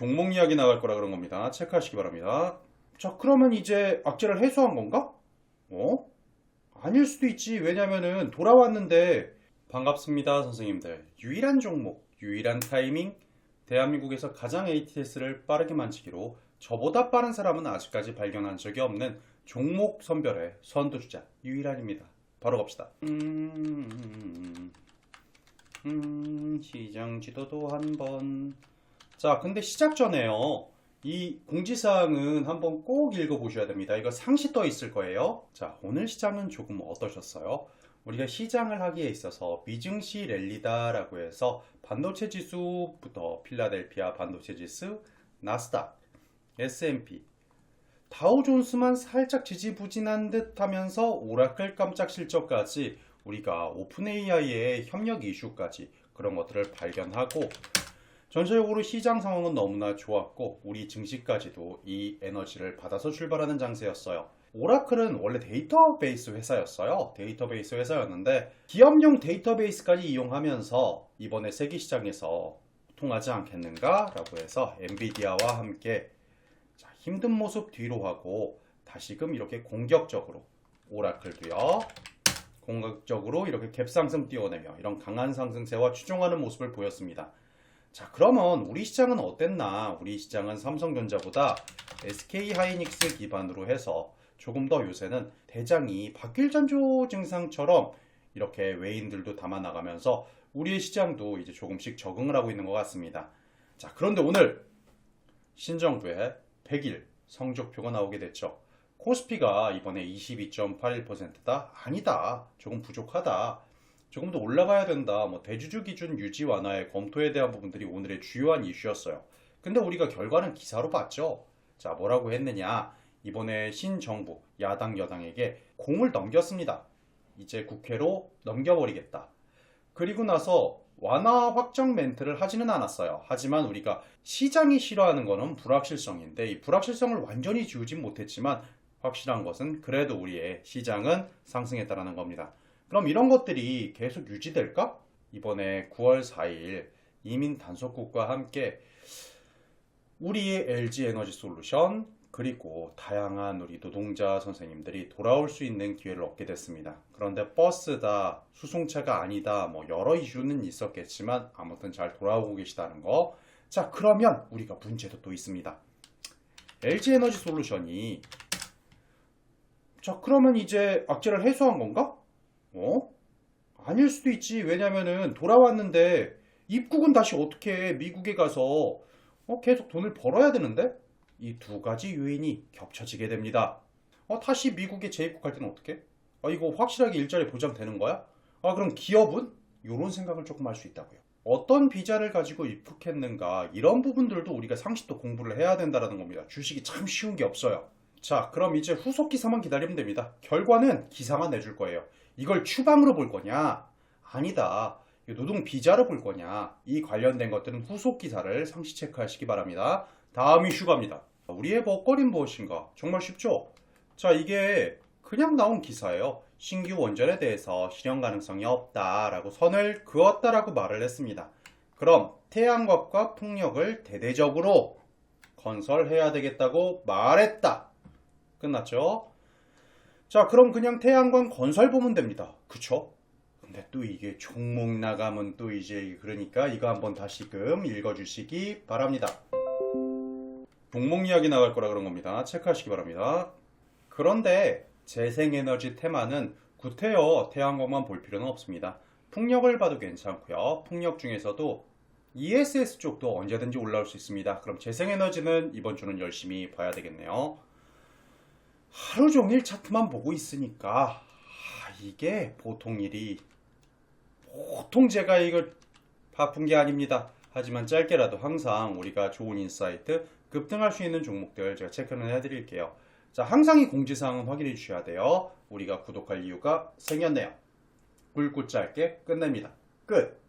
종목 이야기 나갈 거라 그런 겁니다. 체크하시기 바랍니다. 자, 그러면 이제 악재를 해소한 건가? 어? 아닐 수도 있지. 왜냐면은 돌아왔는데 반갑습니다, 선생님들. 유일한 종목, 유일한 타이밍, 대한민국에서 가장 ATS를 빠르게 만지기로 저보다 빠른 사람은 아직까지 발견한 적이 없는 종목 선별의 선두주자 유일한입니다. 바로 갑시다. 음, 음, 시장 지도도 한번. 자, 근데 시작 전에요. 이 공지사항은 한번 꼭 읽어보셔야 됩니다. 이거 상시 떠 있을 거예요. 자, 오늘 시장은 조금 어떠셨어요? 우리가 시장을 하기에 있어서 미증시 랠리다라고 해서 반도체 지수부터 필라델피아 반도체 지수, 나스닥, S&P, 다우존스만 살짝 지지부진한 듯 하면서 오라클 깜짝 실적까지 우리가 오픈 AI의 협력 이슈까지 그런 것들을 발견하고 전체적으로 시장 상황은 너무나 좋았고 우리 증시까지도 이 에너지를 받아서 출발하는 장세였어요. 오라클은 원래 데이터베이스 회사였어요. 데이터베이스 회사였는데 기업용 데이터베이스까지 이용하면서 이번에 세계 시장에서 통하지 않겠는가라고 해서 엔비디아와 함께 자, 힘든 모습 뒤로 하고 다시금 이렇게 공격적으로 오라클도요. 공격적으로 이렇게 갭 상승 띄워내며 이런 강한 상승세와 추종하는 모습을 보였습니다. 자, 그러면 우리 시장은 어땠나? 우리 시장은 삼성전자보다 SK 하이닉스 기반으로 해서 조금 더 요새는 대장이 박길전조 증상처럼 이렇게 외인들도 담아 나가면서 우리의 시장도 이제 조금씩 적응을 하고 있는 것 같습니다. 자, 그런데 오늘 신정부의 100일 성적표가 나오게 됐죠. 코스피가 이번에 22.81%다? 아니다. 조금 부족하다. 조금 더 올라가야 된다. 뭐 대주주 기준 유지 완화의 검토에 대한 부분들이 오늘의 주요한 이슈였어요. 근데 우리가 결과는 기사로 봤죠. 자, 뭐라고 했느냐? 이번에 신정부 야당 여당에게 공을 넘겼습니다. 이제 국회로 넘겨버리겠다. 그리고 나서 완화 확정 멘트를 하지는 않았어요. 하지만 우리가 시장이 싫어하는 거는 불확실성인데 이 불확실성을 완전히 지우진 못했지만 확실한 것은 그래도 우리의 시장은 상승했다라는 겁니다. 그럼 이런 것들이 계속 유지될까? 이번에 9월 4일 이민 단속국과 함께 우리의 LG 에너지 솔루션 그리고 다양한 우리 노동자 선생님들이 돌아올 수 있는 기회를 얻게 됐습니다. 그런데 버스다, 수송차가 아니다, 뭐 여러 이슈는 있었겠지만 아무튼 잘 돌아오고 계시다는 거. 자, 그러면 우리가 문제도 또 있습니다. LG 에너지 솔루션이 자, 그러면 이제 악재를 해소한 건가? 어? 아닐 수도 있지. 왜냐면은 돌아왔는데 입국은 다시 어떻게 해? 미국에 가서 어, 계속 돈을 벌어야 되는데 이 두 가지 요인이 겹쳐지게 됩니다. 어, 다시 미국에 재입국할 때는 어떻게? 아, 이거 확실하게 일자리 보장되는 거야? 아, 그럼 기업은 이런 생각을 조금 할 수 있다고요. 어떤 비자를 가지고 입국했는가 이런 부분들도 우리가 상식도 공부를 해야 된다는 겁니다. 주식이 참 쉬운 게 없어요. 자, 그럼 이제 후속 기사만 기다리면 됩니다. 결과는 기사만 내줄 거예요. 이걸 추방으로 볼 거냐? 아니다. 노동 비자로 볼 거냐? 이 관련된 것들은 후속 기사를 상시 체크하시기 바랍니다. 다음 이슈 갑니다. 우리의 먹거리는 무엇인가? 정말 쉽죠? 자, 이게 그냥 나온 기사예요. 신규 원전에 대해서 실현 가능성이 없다라고 선을 그었다라고 말을 했습니다. 그럼 태양광과 풍력을 대대적으로 건설해야 되겠다고 말했다. 끝났죠? 자, 그럼 그냥 태양광 건설 보면 됩니다. 그쵸? 근데 또 이게 종목 나가면 또 이제 그러니까 이거 한번 다시금 읽어주시기 바랍니다. 종목 이야기 나갈 거라 그런 겁니다. 체크하시기 바랍니다. 그런데 재생에너지 테마는 구태여 태양광만 볼 필요는 없습니다. 풍력을 봐도 괜찮고요. 풍력 중에서도 ESS 쪽도 언제든지 올라올 수 있습니다. 그럼 재생에너지는 이번 주는 열심히 봐야 되겠네요. 하루 종일 차트만 보고 있으니까 아, 이게 보통 일이 보통 제가 이걸 바쁜 게 아닙니다. 하지만 짧게라도 항상 우리가 좋은 인사이트 급등할 수 있는 종목들 제가 체크는 해드릴게요. 자, 항상 이 공지사항은 확인해 주셔야 돼요. 우리가 구독할 이유가 생겼네요. 굵고 짧게 끝냅니다. 끝!